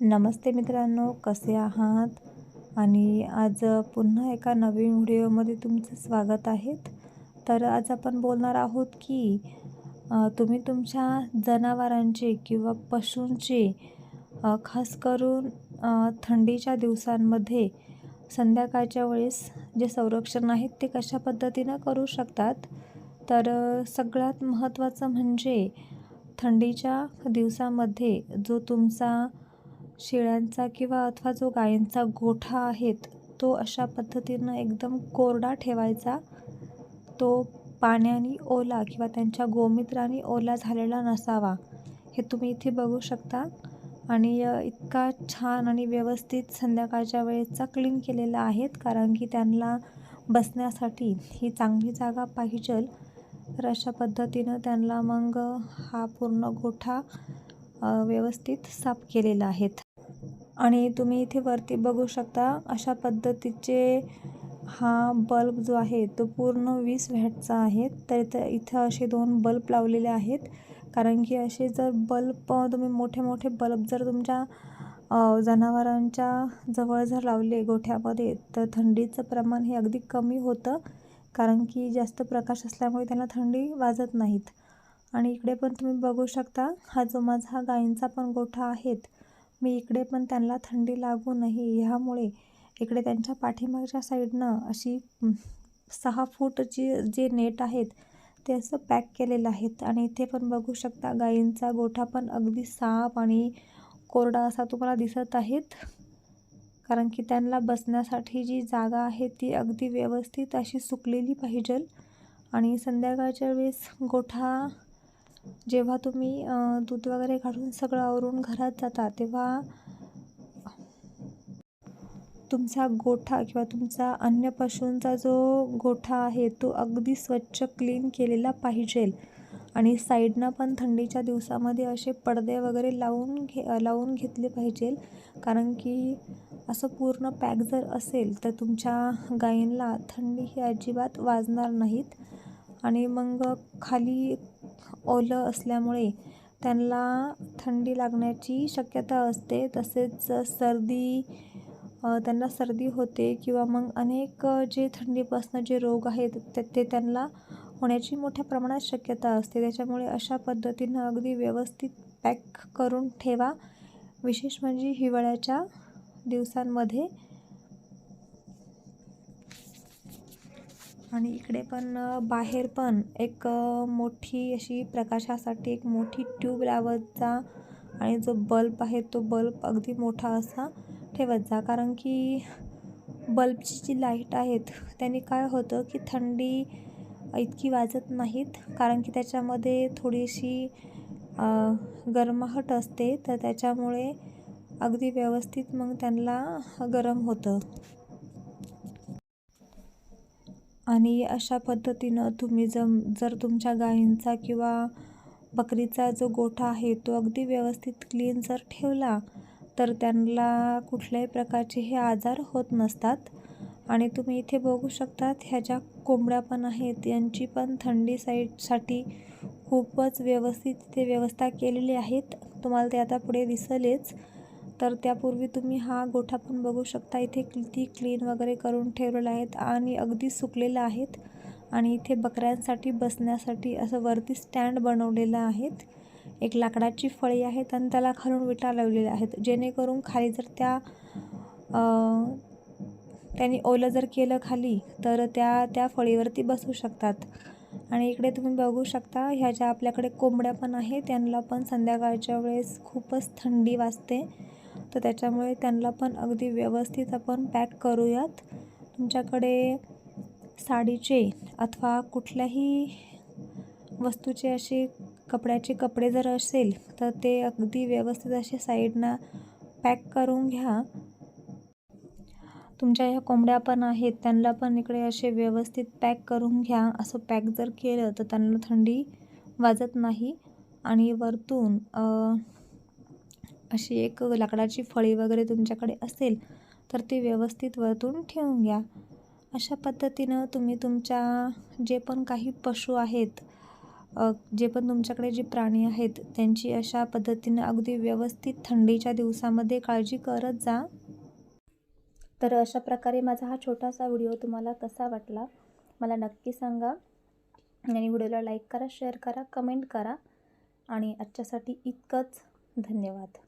नमस्ते मित्रांनो कसे आहात? आणि आज पुन्हा एका नवीन व्हिडिओमध्ये तुमचं स्वागत आहे. तर आज आपण बोलणार आहोत की तुम्ही तुमच्या जनावरांचे किंवा पशूंचे खास करून थंडीच्या दिवसांमध्ये संध्याकाळच्या वेळेस जे संरक्षण आहेत ते कशा पद्धतीनं करू शकतात? तर सगळ्यात महत्त्वाचं म्हणजे थंडीच्या दिवसामध्ये जो तुमचा शेळ्यांचा किंवा अथवा जो गायींचा गोठा आहेत तो अशा पद्धतीनं एकदम कोरडा ठेवायचा. तो पाण्याने ओला किंवा त्यांच्या गोमूत्राने ओला झालेला नसावा. हे तुम्ही इथे बघू शकता. आणि इतका छान आणि व्यवस्थित संध्याकाळच्या वेळेचा क्लीन केलेला आहेत कारण की त्यांना बसण्यासाठी ही चांगली जागा पाहिजे. तर अशा पद्धतीनं त्यांना मग हा पूर्ण गोठा व्यवस्थित साफ केलेला आहेत. आणि तुम्ही इथे वरती बघू शकता अशा पद्धतीचे हा बल्ब जो आहे तो पूर्ण वीस व्हॅटचा आहे. तर इथं इथं असे दोन बल्ब लावलेले आहेत. कारण की असे जर बल्ब तुम्ही मोठे मोठे बल्ब जर तुमच्या जनावरांच्या जवळ जर लावले गोठ्यामध्ये तर थंडीचं प्रमाण हे अगदी कमी होतं. कारण की जास्त प्रकाश असल्यामुळे त्यांना थंडी वाजत नाहीत. आणि इकडे पण तुम्ही बघू शकता हा जो माझा गायींचा पण गोठा आहेत मी इकडे पण त्यांना थंडी लागू नये ह्यामुळे इकडे त्यांच्या पाठीमागच्या साईडनं अशी सहा फूटची जे नेट आहेत ते असं पॅक केलेलं आहेत. आणि इथे पण बघू शकता गायींचा गोठा पण अगदी साफ आणि कोरडा असा तुम्हाला दिसत आहेत. कारण की त्यांना बसण्यासाठी जी जागा आहे ती अगदी व्यवस्थित अशी सुकलेली पाहिजे. आणि संध्याकाळच्या वेळेस गोठा जेव्हा तुम्ही दूध वगैरे काढून सगळं आवरून घरात जाता तेव्हा तुमचा गोठा किंवा तुमचा अन्य पशूंचा जो गोठा आहे तो अगदी स्वच्छ क्लीन केलेला पाहिजे. आणि साईडनं पण थंडीच्या दिवसामध्ये असे पडदे वगैरे लावून घे लावून घेतले पाहिजे. कारण की असं पूर्ण पॅक जर असेल तर तुमच्या गायींना थंडी ही अजिबात वाजणार नाहीत. आणि मग खाली ओलं असल्यामुळे त्यांना थंडी लागण्याची शक्यता असते. तसेच सर्दी त्यांना सर्दी होते किंवा मग अनेक जे थंडीपासून जे रोग आहेत ते ते त्यांना होण्याची मोठ्या प्रमाणात शक्यता असते. त्याच्यामुळे अशा पद्धतीनं अगदी व्यवस्थित पॅक करून ठेवा. विशेष म्हणजे हिवाळ्याच्या दिवसांमध्ये आणि इकडे पण बाहेर पण एक मोठी अशी प्रकाशासाठी एक मोठी ट्यूब लावत जा आणि जो बल्ब आहे तो बल्ब अगदी मोठा असा ठेवत जा. कारण की बल्बची जी लाइट आहेत त्याने काय होतं की थंडी इतकी वाजत नाहीत. कारण की त्याच्यामध्ये थोडीशी गरमाहट असते तर त्याच्यामुळे अगदी व्यवस्थित मग त्यांना गरम होतं. आणि अशा पद्धतीनं तुम्ही जम जर तुमच्या गायींचा किंवा बकरीचा जो गोठा आहे तो अगदी व्यवस्थित क्लीन जर ठेवला तर त्यांना कुठल्याही प्रकारचे हे आजार होत नसतात. आणि तुम्ही इथे बघू शकतात ह्या ज्या कोंबड्या पण आहेत यांची पण थंडी साईडसाठी खूपच व्यवस्थित इथे व्यवस्था केलेली आहेत. तुम्हाला ते आता पुढे दिसलेच. तर त्यापूर्वी तुम्ही हा गोठा पण बघू शकता. इथे किती क्लीन वगैरे करून ठेवलेला आहेत आणि अगदी सुकलेलं आहेत. आणि इथे बकऱ्यांसाठी बसण्यासाठी असं वरती स्टँड बनवलेलं आहेत. एक लाकडाची फळी आहेत आणि त्याला खालून विटा लावलेल्या आहेत. जेणेकरून खाली जर त्या त्यांनी ओलं जर केलं खाली तर त्या त्या फळीवरती बसू शकतात. आणि इकडे तुम्ही बघू शकता ह्या ज्या आपल्याकडे कोंबड्या पण आहेत त्यांना पण संध्याकाळच्या वेळेस खूपच थंडी वाजते. तर त्याच्यामुळे त्यांना पण अगदी व्यवस्थित आपण पॅक करूयात. तुमच्याकडे साडीचे अथवा कुठल्याही वस्तूचे असे कपड्याचे कपडे जर असेल तर ते अगदी व्यवस्थित असे साईडनं पॅक करून घ्या. तुमच्या ह्या कोंबड्या पण आहेत त्यांना पण इकडे असे व्यवस्थित पॅक करून घ्या. असं पॅक जर केलं तर त्यांना थंडी वाजत नाही. आणि वरतून अशी एक लाकडाची फळी वगैरे तुमच्याकडे असेल तर ती व्यवस्थित वरतून ठेवून घ्या. अशा पद्धतीनं तुम्ही तुमच्या जे पण काही पशु आहेत जे पण तुमच्याकडे जे प्राणी आहेत त्यांची अशा पद्धतीनं अगदी व्यवस्थित थंडीच्या दिवसामध्ये काळजी करत जा. तर अशा प्रकारे माझा हा छोटासा व्हिडिओ तुम्हाला कसा वाटला मला नक्की सांगा. आणि व्हिडिओला लाईक करा शेअर करा कमेंट करा. आणि आजच्यासाठी इतकंच. धन्यवाद.